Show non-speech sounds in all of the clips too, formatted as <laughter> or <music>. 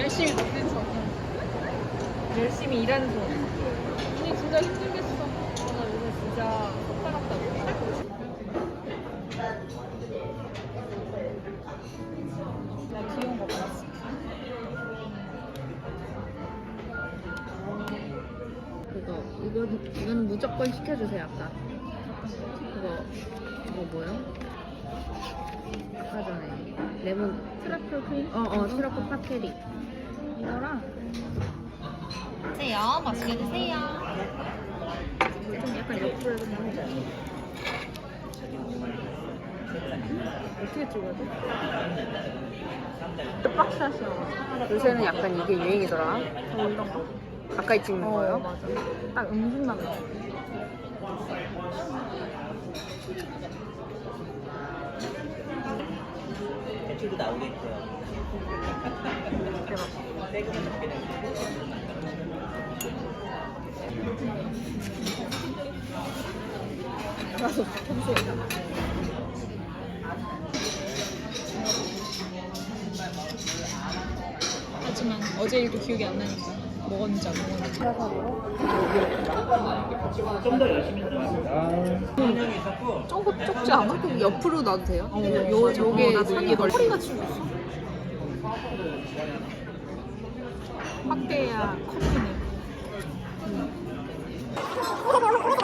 열심히 먹는 손. 열심히 일하는 손. 언니 진짜 힘들겠어. 나 요새 진짜 속상하다고. 나 귀여운 거 봤어. 그거 이건 이거는 무조건 시켜주세요 아까. 그거 그거 뭐요? 아까 전에 레몬 트러플 크림? 어어 트러플 파테리. 이거랑 드세요. 맛있게 드세요. 좀 약간 옆으로 좀 해보자. 어떻게 찍어야 돼? 빡샷이야. 요새는 약간 이게 유행이더라. 어, 이런 거? 가까이 찍는 어, 거요? 맞아. 딱 음식만 나. 대출도 나오겠고요. 평소에. 하지만 어제 일도 기억이 안 나니까 먹었는지 안 먹었는지. 좀 더 열심히 있었고 조금 좁지 않아? 그럼 옆으로 놔도 돼요? 어, 요. 요게 어, 산이 걸 허리가 있어. 확대야 커피네. 우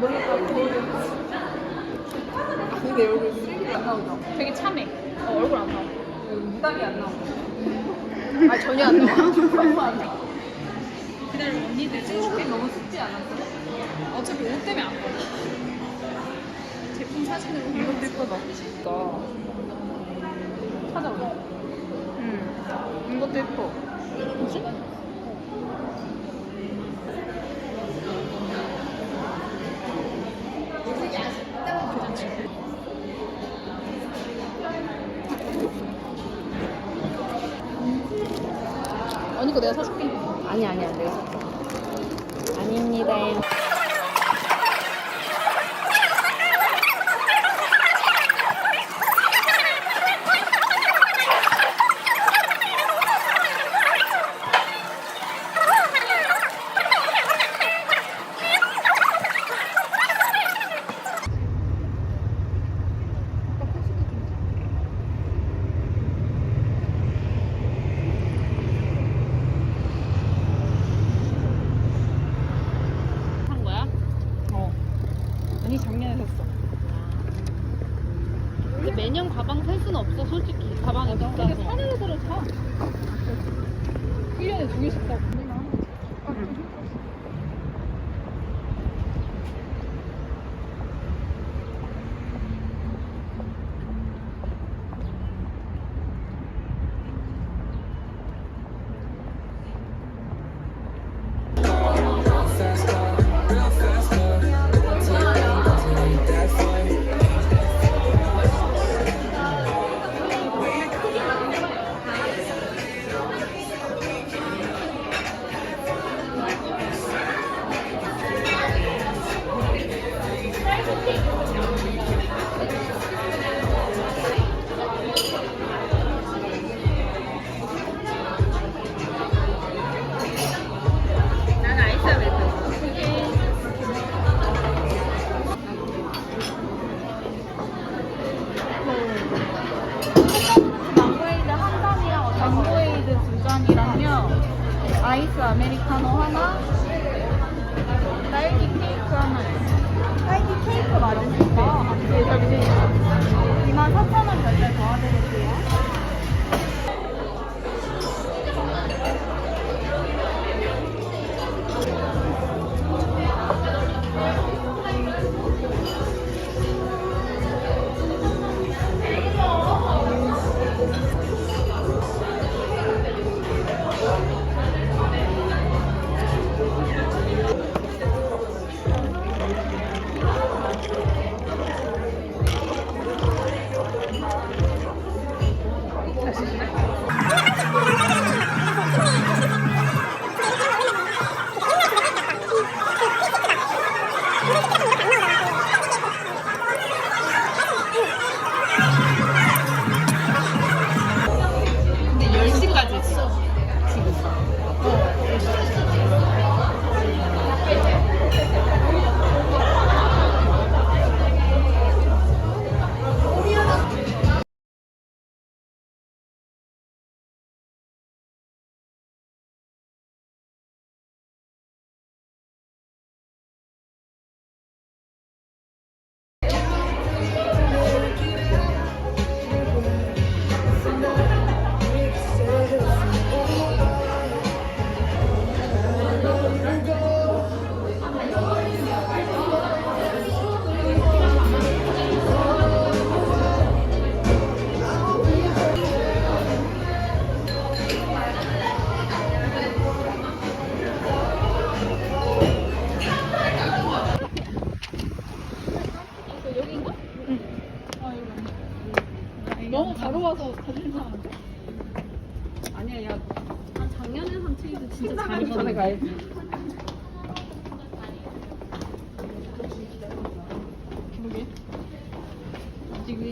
근데 얼굴 쓰레기 안 나오죠? 되게 참해. 어, 얼굴 안 나와. 무당이 안 나오고. 아 전혀 안 나와. <laughs> 너무 안 나와. 기다려 언니들 친구끼리 너무 습지 않았어? 어차피 옷 때문에 안 보여. 제품 사진으로 이것도 예쁘다. 그니까. 찾아올래. 응. 이것도 예뻐. 뭐지? 괜찮지? 언니 거 내가 사줄게. 아니 아니야 내가 샀어. 아닙니다. 아메리카노 하나, 딸기 케이크 하나. 딸기 케이크 맞으실까? 네, 저기 24,000원 결제 도와드릴게요.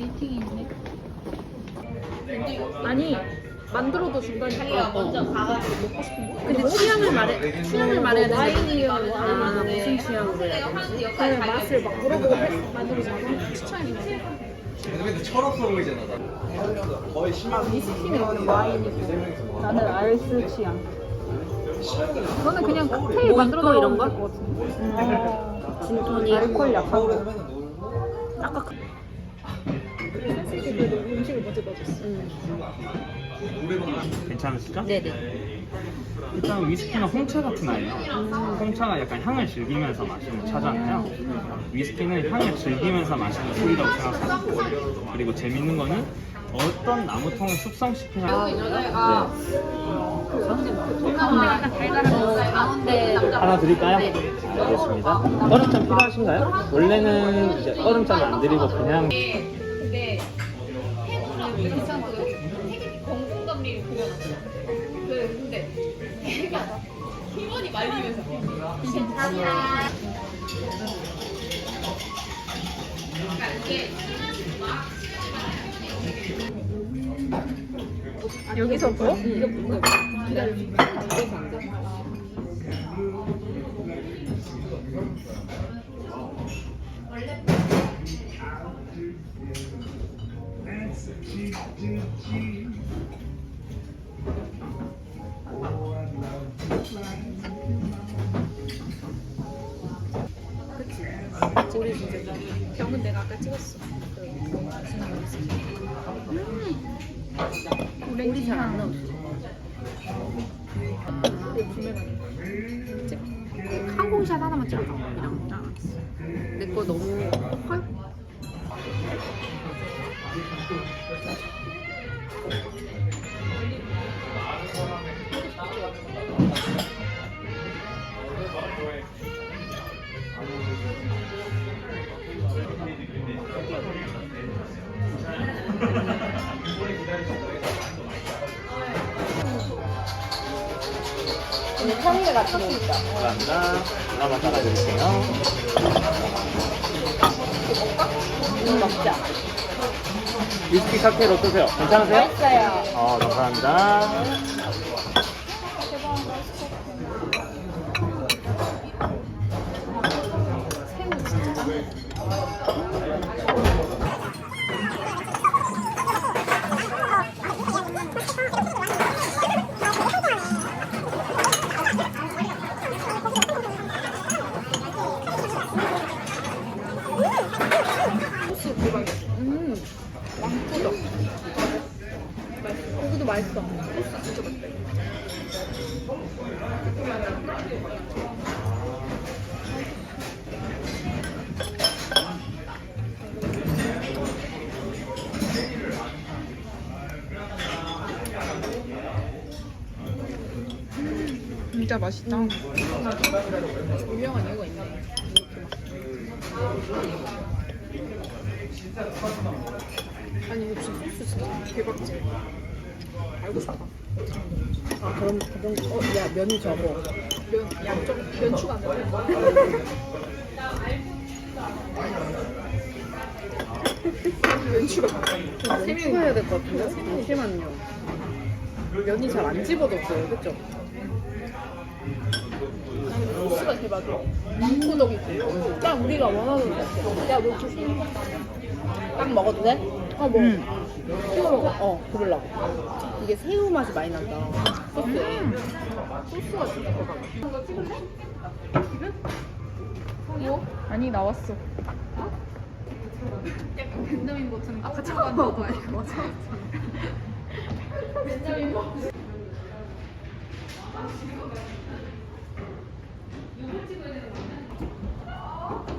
웨이팅이 있네. 아니, 만들어도 중간에 먼저 가가지고 먹고 싶은 거? 근데 취향을 말해, 취향을 말해야 돼. 와인이요, 아, 무슨 취향으로 해야 되지? 그 맛을 막 물어보고 만들어서 추천해주세요. 근데 철없어 보이잖아 나. 거의 10만 위스키는 와인이고 나는 알스 취향. 저는 그냥 칵테일 만들어 이런 거? 어, 진토닉 알코올 약한 거. 아까 사실 그래도 음식을 먼저 넣어줬어. 괜찮으시죠? 네네. 일단 위스키는 홍차 같은 아이예요. 홍차가 약간 향을 즐기면서 마시는 차잖아요. 위스키는 향을 즐기면서 마시는 술이라고 생각합니다. 그리고 재밌는 거는 어떤 나무통을 숙성시키냐. 여자애가 약간 달달한 거 가운데 하나 드릴까요? 알겠습니다. 얼음잔 필요하신가요? 원래는 이제 얼음잔 안 드리고 그냥 여기서 뭐? 이거? 우리 진짜 병은 내가 아까 찍었어. 우리 잘안 넣었어. 항공샷 하나만 찍어줘. 그냥. 내거 너무 헐. 평일에 같이 먹자. 감사합니다. 하나만 따라드릴게요. 먹자. 위스키 칵테일 어떠세요? 괜찮으세요? 맛있어요. 어, 감사합니다. 맛있어. 소스 진짜 맛있다. 진짜 맛있다. 음. 유명한 이유가 있네. 아니, 이거 진짜 소스 진짜 대박집. 알고 싶다. 아 그럼 그럼 어야 면이 적어. 면 양쪽 면 추가 안 돼. 면 추가. 면 추가해야 될 것 같은데? 잠시만요. 면이 잘 안 집어졌어요, 그쵸? 소스가 대박이야. 양코덕이고. 딱 우리가 원하는 거. 야, 너 이렇게 생긴 딱 먹어도 돼? 어, 뭐. 찍 새우로 어, 어 고르려고 이게 새우 맛이 많이 난다 소스 소스가 진짜 좋아 이거 찍을래? 지금? 이거? 뭐? 아니 나왔어 약간 벤자민 버튼 아까 잠깐 너도 아니고 맞아 벤자민 버튼 이거 찍어야 되는 거야?